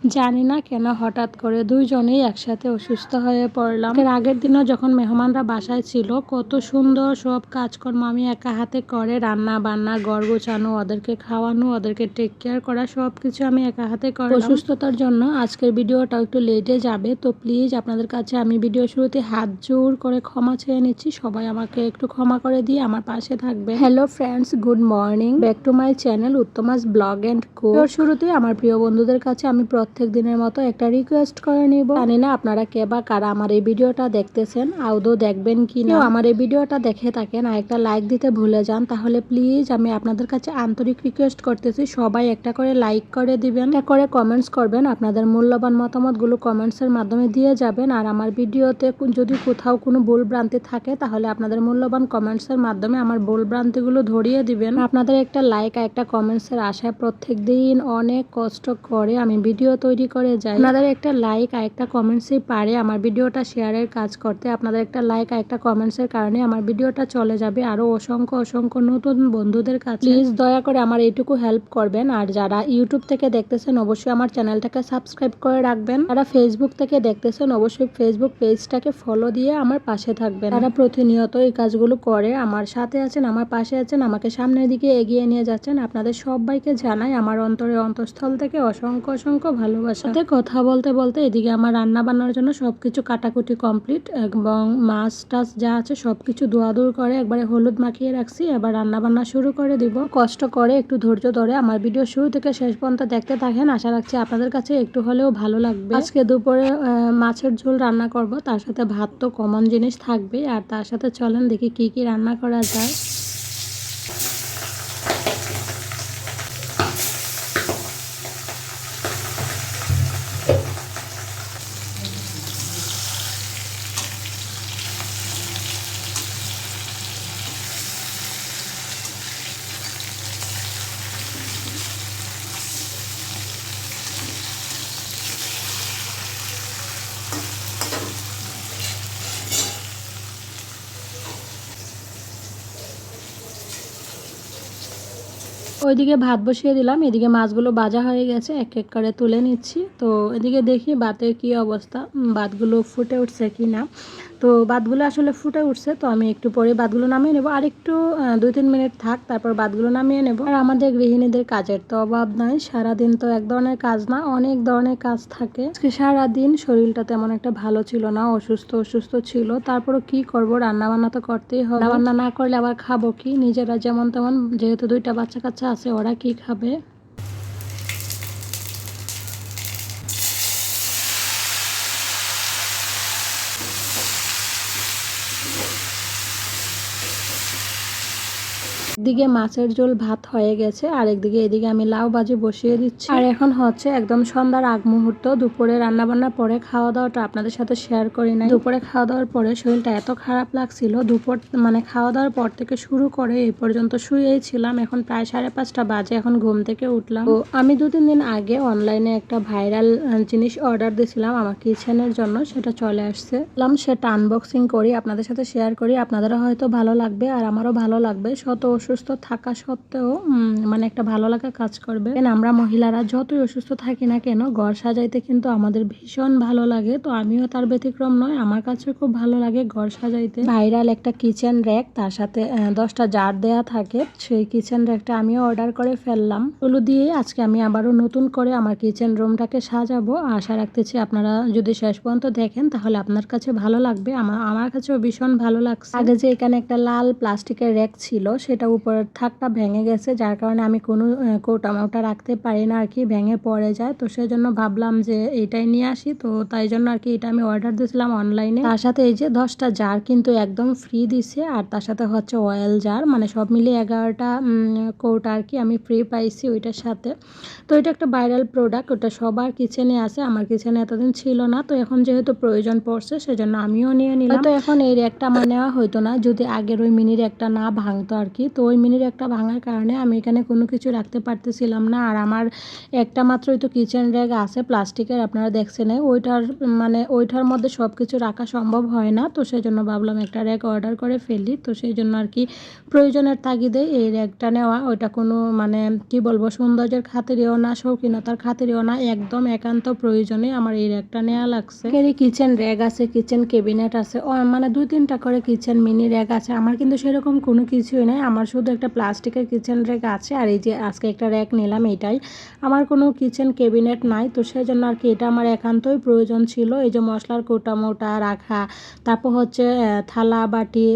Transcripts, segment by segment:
জানি না কেন হঠাৎ করে দুইজনেই একসাথে অসুস্থ হয়ে পড়লাম। এর আগের দিনও যখন মেহমানরা বাসায় ছিল কত সুন্দর সব কাজকর্ম আমি একা হাতে করে রান্না বান্না ঘর গোছানো ওদেরকে খাওয়ানো ওদেরকে টেক কেয়ার করা সব কিছু আমি একা হাতে করি অসুস্থতার জন্য আজকের ভিডিওটাও একটু লেটে যাবে তো প্লিজ আপনাদের কাছে আমি ভিডিও শুরুতে হাত জোর করে ক্ষমা চেয়ে নিচ্ছি। সবাই আমাকে একটু ক্ষমা করে দিয়ে আমার পাশে থাকবে hello friends good morning back to my channel Uttama's blog and co শুরুতে আমার প্রিয় বন্ধুদের কাছে আমি প্রত্যেক দিনের মতো একটা রিকোয়েস্ট করে নিব। জানি না আপনারা কে বা কারা আমার এই ভিডিওটা দেখতেছেন, আদৌ দেখবেন কি না। আমার এই ভিডিওটা দেখে থাকেন আর একটা লাইক দিতে ভুলে যান, তাহলে প্লিজ আমি আপনাদের কাছে আন্তরিক রিকোয়েস্ট করতেছি। সবাই একটা করে লাইক করে দিবেন, একটা করে কমেন্টস করবেন। আপনাদের মূল্যবান মতামতগুলো কমেন্টসের মাধ্যমে দিয়ে যাবেন। আর আমার ভিডিওতে যদি কোথাও কোনো ভুল ভ্রান্তি থাকে, তাহলে আপনাদের মূল্যবান কমেন্টসের মাধ্যমে আমার ভুল ভ্রান্তিগুলো ধরিয়ে দিবেন। আপনাদের একটা লাইক আর একটা কমেন্টসের আশায় প্রত্যেক দিন অনেক কষ্ট করে আমি ভিডিও তৈরি করে যায়। আপনাদের একটা লাইক আর একটা কমেন্টসই পারে আমার ভিডিওটা শেয়ারের কাজ করতে। আপনাদের একটা লাইক আর একটা কমেন্টসের কারণে আমার ভিডিওটা চলে যাবে আরও অসংখ্য অসংখ্য নতুন বন্ধুদের কাছে। প্লিজ দয়া করে আমার এইটুকু হেল্প করবেন। আর যারা ইউটিউব থেকে দেখতেছেন অবশ্যই আমার চ্যানেলটাকে সাবস্ক্রাইব করে রাখবেন। যারা ফেসবুক থেকে দেখতেছেন অবশ্যই ফেসবুক পেজটাকে ফলো দিয়ে আমার পাশে থাকবেন। তারা প্রতিনিয়ত এই কাজগুলো করে আমার সাথে আছেন আমার পাশে আছেন আমাকে সামনের দিকে এগিয়ে নিয়ে যাচ্ছেন আপনাদের সবাইকে জানাই আমার অন্তরে অন্তঃস্থল থেকে অসংখ্য অসংখ্য ভালোবাসা। কথা বলতে বলতে এদিকে আমার রান্না বান্নার জন্য সবকিছু কাটাকুটি কমপ্লিট এবং মাছ টাছ যা আছে সব সবকিছু দোয়াদুর করে একবারে হলুদ মাখিয়ে রাখছি। এবার রান্না বান্না শুরু করে দিব। কষ্ট করে একটু ধৈর্য ধরে আমার ভিডিও শুরু থেকে শেষ পর্যন্ত দেখতে থাকেন। আশা রাখছি আপনাদের কাছে একটু হলেও ভালো লাগবে। আজকে দুপুরে মাছের ঝোল রান্না করব। তার সাথে ভাত তো কমন জিনিস থাকবে আর তার সাথে চলেন দেখি কি কি রান্না করা যায়। ওইদিকে ভাত বসিয়ে দিলাম, এদিকে মাছগুলো বাজা হয়ে গেছে, এক এক করে তুলে নিচ্ছি। তো এদিকে দেখি ভাতের কি অবস্থা ভাতগুলো ফুটে উঠছে কি না তো ভাতগুলো আসলে ফুটে উঠছে, তো আমি একটু পরে ভাতগুলো নামিয়ে নেব। আর একটু দুই তিন মিনিট থাক, তারপর ভাতগুলো নামিয়ে নেব। আর আমাদের গৃহিণীদের কাজের তো অভাব নাই, সারাদিন তো এক ধরনের কাজ না, অনেক ধরনের কাজ থাকে। আজকে সারাদিন শরীরটা তেমন একটা ভালো ছিল না, অসুস্থ অসুস্থ ছিল, তারপরও কি করব? রান্না বান্না তো করতেই হবে। রান্না না করলে আবার খাব কি? নিজেরা যেমন তেমন, যেহেতু দুইটা বাচ্চা কাচ্চা আছে, ওরা কি খাবে? একদিকে মাছের ঝোল ভাত হয়ে গেছে আর একদিকে এদিকে আমি লাউ ভাজি বসিয়ে দিচ্ছি। আর এখন হচ্ছে একদম সন্ধ্যার আগ মুহূর্ত, দুপুরে রান্না বান্নার পরে খাওয়া দাওয়াটা আপনাদের সাথে শেয়ার করি নাই। দুপুরে খাওয়া দাওয়ার পরে শরীরটা এত খারাপ লাগছিল, দুপুর মানে খাওয়া দাওয়ার পর থেকে শুরু করে এই পর্যন্ত শুয়েই ছিলাম, এখন প্রায় সাড়ে পাঁচটা বাজে, এখন ঘুম থেকে উঠলাম। তো আমি দু তিন দিন আগে অনলাইনে একটা ভাইরাল জিনিস অর্ডার দিয়েছিলাম আমার কিচেনের জন্য, সেটা চলে আসছে। সেটা আনবক্সিং করি, আপনাদের সাথে শেয়ার করি, আপনাদেরও হয়তো ভালো লাগবে আর আমারও ভালো লাগবে, শত অসুস্থ থাকা সত্ত্বেও মানে একটা ভালো লাগা কাজ করবে। আমরা মহিলারা যতই অসুস্থ থাকি না কেন, ঘর সাজাইতে কিন্তু আমাদের ভীষণ ভালো লাগে। তো আমিও তার ব্যতিক্রম নয়, আমার কাছে খুব ভালো লাগে ঘর সাজাইতে। ভাইরাল একটা কিচেন র্যাক, তার সাথে দশটা জার দেয়া থাকে। সেই কিচেন র্যাকটা আমিও অর্ডার করে ফেললাম। ওগুলো দিয়ে আজকে আমি আবারও নতুন করে আমার কিচেন রুমটাকে সাজাবো। আশা রাখতেছি আপনারা যদি শেষ পর্যন্ত দেখেন, তাহলে আপনার কাছে ভালো লাগবে। আমার আমার কাছেও ভীষণ ভালো লাগছে। আগে যে এখানে একটা লাল প্লাস্টিকের র্যাক ছিল সেটা উপরের থাকটা ভেঙে গেছে, যার কারণে আমি কোনো কৌটা মৌটা রাখতে পারি না আর কি ভেঙে পড়ে যায়। তো সেই জন্য ভাবলাম যে এইটাই নিয়ে আসি। তো তাই জন্য আর কি এটা আমি অর্ডার দিয়েছিলাম অনলাইনে তার সাথে এই যে দশটা জার কিন্তু একদম ফ্রি দিছে, আর তার সাথে হচ্ছে অয়েল জার মানে সব মিলিয়ে এগারোটা কৌটা আর কি আমি ফ্রি পাইছি ওইটার সাথে। তো এটা একটা ভাইরাল প্রোডাক্ট ওটা সবার কিচেনে আছে, আমার কিচেনে এতদিন ছিল না। তো এখন যেহেতু প্রয়োজন পড়ছে, সেজন্য আমিও নিয়ে নিলাম। তো এখন এই আমার নেওয়া হইতো না, যদি আগের ওই মিনি র্যাকটা না ভাঙতো আর কি তো ওই মিনির একটা ভাঙার কারণে আমি এখানে কোনো কিছু রাখতে পারতেছিলাম না। আর আমার একটা মাত্রই তো কিচেন র্যাগ আছে প্লাস্টিকের আপনারা দেখছেন। ওইটার মানে ওইটার মধ্যে সব কিছু রাখা সম্ভব হয় না। তো সেই জন্য ভাবলাম একটা র্যাক অর্ডার করে ফেলি। তো সেই জন্য আর কি প্রয়োজনের তাগিদে এই র্যাকটা নেওয়া, ওইটা কোনো মানে কি বলব, সৌন্দর্যের খাতিরেও না, শৌখিনতার খাতিরেও না, একদম একান্ত প্রয়োজনে আমার এই র্যাকটা নেওয়া লাগছে। এই কিচেন র্যাক আছে কিচেন কেবিনেট আছে মানে দুই তিনটা করে কিচেন মিনি র্যাক আছে। আমার কিন্তু সেরকম কোনো কিছুই নেই। আমার শুধু একটা প্লাস্টিকের কিচেন র্যাক আছে, আর এই যে আজকে একটা র্যাক নিলাম এটাই। আমার কোনো কিচেন কেবিনেট নাই, তো সেই জন্য আর কি এটা আমার একান্তই প্রয়োজন ছিল। এই যে মশলার কোটা মোটা রাখা, তারপর হচ্ছে থালা, বাটি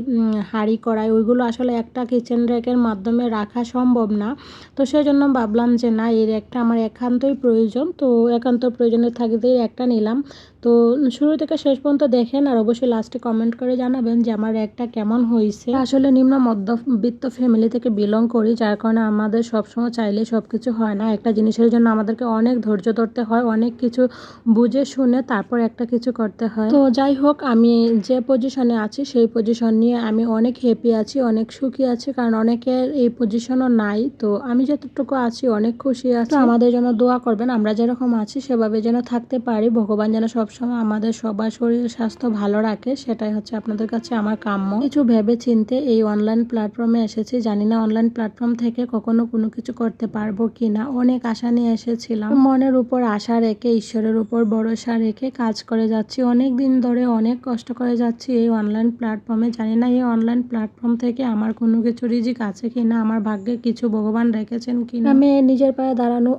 হাঁড়ি, কড়াই, ওইগুলো আসলে একটা কিচেন র্যাকের মাধ্যমে রাখা সম্ভব না। তো সেই জন্য ভাবলাম যে না, এই র্যাকটা আমার একান্তই প্রয়োজন। তো একান্ত প্রয়োজনের থাকিতেই একটা নিলাম। তো শুরু থেকে শেষ পর্যন্ত দেখেন আর অবশ্যই লাস্টে কমেন্ট করে জানাবেন যে আমার র্যাকটা কেমন হয়েছে। আসলে নিম্ন মধ্যবিত্ত ফ্যামিলি থেকে বিলং করি, যার কারণে আমাদের সবসময় চাইলে সব কিছু হয় না। একটা জিনিসের জন্য আমাদেরকে অনেক ধৈর্য ধরতে হয়, অনেক কিছু বুঝে শুনে তারপর একটা কিছু করতে হয়। তো যাই হোক, আমি যে পজিশনে আছি, সেই পজিশন নিয়ে আমি অনেক হ্যাপি আছি, অনেক সুখী আছি, কারণ অনেকের এই পজিশনও নাই। তো আমি যতটুকু আছি, অনেক খুশি আছি। আমাদের জন্য দোয়া করবেন, আমরা যেরকম আছি, সেভাবে যেন থাকতে পারি। ভগবান যেন সবসময় আমাদের সবার শরীর স্বাস্থ্য ভালো রাখে, সেটাই হচ্ছে আপনাদের কাছে আমার কাম্য। কিছু ভেবে চিনতে এই অনলাইন প্ল্যাটফর্মে এসেছি। জানি না অনলাইন প্ল্যাটফর্ম থেকে কখনো কোনো কিছু করতে পারব কি না অনেক আশা নিয়ে এসেছিলাম। মনের উপর আশা রেখে, ঈশ্বরের উপর ভরসা রেখে কাজ করে যাচ্ছি। অনেক দিন ধরে অনেক কষ্ট করে যাচ্ছি এই অনলাইন প্ল্যাটফর্মে জানি না এই অনলাইন প্ল্যাটফর্ম থেকে আমার কোনো কিছু রিজিক আছে কি না আমার ভাগ্যে কিছু ভগবান রেখেছেন কি না আমি নিজের পায়ে দাঁড়ানো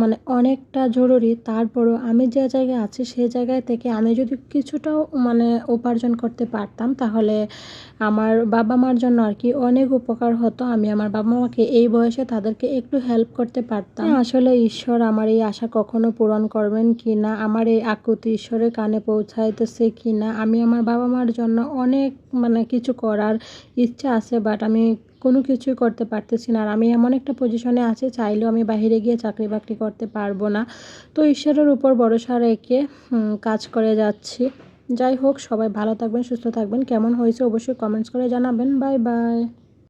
মানে অনেকটা জরুরি। তারপরও আমি যে জায়গায় আছি সেই জায়গায় থেকে আমি যদি কিছুটাও মানে উপার্জন করতে পারতাম, তাহলে আমার বাবা মার জন্য আর কি অনেক উপকার হতো। আমি আমার বাবা মাকে এই বয়সে তাদেরকে একটু হেল্প করতে পারতাম। আসলে ঈশ্বর আমার এই আশা কখনো পূরণ করবেন কি না, আমার এই আকুতি ঈশ্বরের কানে পৌঁছাইতেছে কি না, আমি আমার বাবা মার জন্য অনেক মানে কিছু করার ইচ্ছা আছে বাট আমি কোনো কিছুই করতে পারতেছি না। আর আমি এমন একটা পজিশনে আছে, চাইলেও আমি বাহিরে গিয়ে চাকরি বাকরি করতে পারব না। তো ঈশ্বরের উপর ভরসা রেখে কাজ করে যাচ্ছি। যাই হোক, সবাই ভালো থাকবেন, সুস্থ থাকবেন। কেমন হয়েছে অবশ্যই কমেন্টস করে জানাবেন। Bye bye